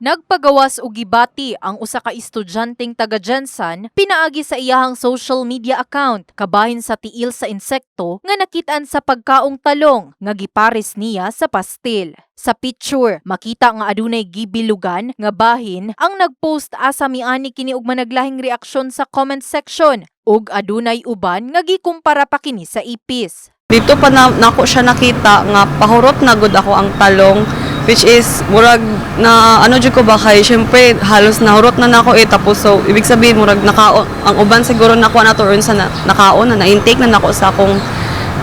Nagpagawas og gibati ang usa ka estudyanteng taga Jensan pinaagi sa iyahang social media account kabahin sa tiil sa insekto nga nakitaan sa pagkaong talong nga gipares niya sa pastil. Sa picture, makita nga adunay gibilugan nga bahin ang nagpost asa miani kini og managlahing reaksyon sa comment section ug adunay uban nga gikumpara pa kini sa ipis. Dito pa na, nako siya nakita nga pahurot na gud ako ang talong which is murag na ano jud ko ba? Kay syempre halos nahurot na nako eh. Tapos so ibig sabihin murag nakaon ang uban siguro nako na to sa na, nakaon na na-intake na nako sa akong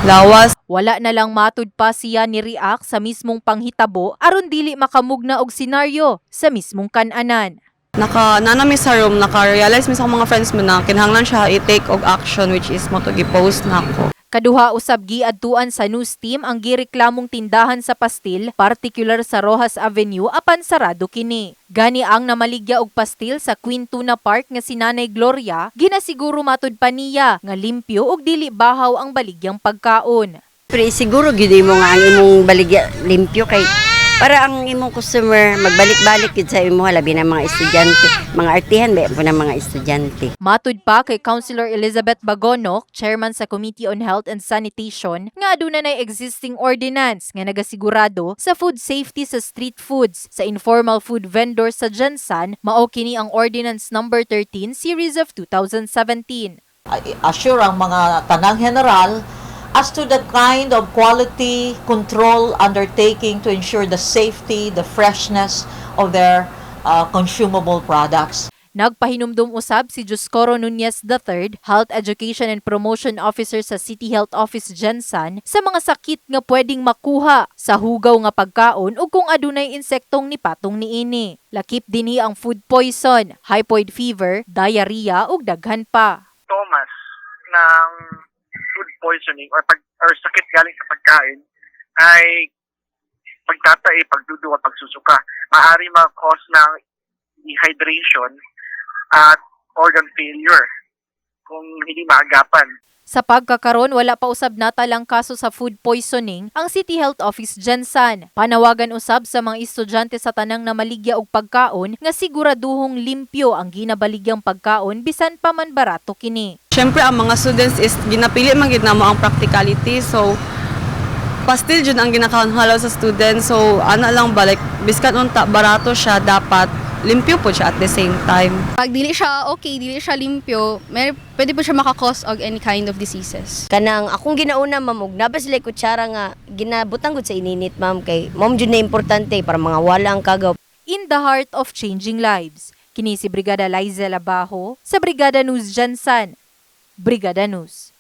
lawas. Wala na lang matud pa siya ni React sa mismong panghitabo aron dili makamugna og senaryo sa mismong kananan. naka nanami sa room naka-realize mi sa mga friends mo na kinahanglan siya i-take og action which is mo to gi-post na ako Kaduha usab giadtuan sa news team ang gireklamong tindahan sa pastil, partikular sa Rojas Avenue apan sarado kini. Gani ang namaligya og pastil sa Queen Tuna Park nga si Nanay Gloria, ginasiguro matud pa niya nga limpyo og dili bahaw ang baligyang pagkaon. Pero siguro gid mo nga ang imong baligya limpyo kay para ang imong customer magbalik-balik gid sa imo labi na mga estudyante, mga artihan ba po ng mga estudyante. Matud pa kay Councilor Elizabeth Bagonok, chairman sa Committee on Health and Sanitation, nga aduna nay existing ordinance nga nagasigurado sa food safety sa street foods sa informal food vendors sa Jensan, mao kini ang Ordinance number 13 series of 2017. assure ang mga tanang general as to the kind of quality control undertaking to ensure the safety, the freshness of their uh, consumable products. Nagpahinumdum usab si Juscoro Nunez III, Health Education and Promotion Officer sa City Health Office Jensan, sa mga sakit nga pwedeng makuha sa hugaw nga pagkaon ug kung adunay insektong nipatong niini. Lakip dinhi ang food poison, hypoid fever, diarrhea ug daghan pa. Poisoning or pag or sakit galing sa pagkain ay pagtatay, pagdudu at pagsusuka. Maaari ma-cause ng dehydration at organ failure kung hindi maagapan. Sa pagkakaron, wala pa usab natalang kaso sa food poisoning ang City Health Office Jensan. Panawagan usab sa mga estudyante sa tanang na maligya og pagkaon nga siguraduhong limpyo ang ginabaligyang pagkaon bisan pa man barato kini. Siyempre, ang mga students is ginapili man gid namo ang practicality. So, pastil jud ang ginakahanghalaw sa students. So, ana lang balik, biskan unta, barato siya, dapat limpyo po siya at the same time. Pag dili siya okay, dili siya limpyo, may, pwede po siya makakause og any kind of diseases. Kanang akong ginauna ma'am og nabas sila kutsara nga ginabutang gud sa ininit ma'am kay mom jud na importante para mga wala ang kagaw In the heart of changing lives. Kini si Brigada Liza Labajo sa Brigada News Jensan. Brigada News.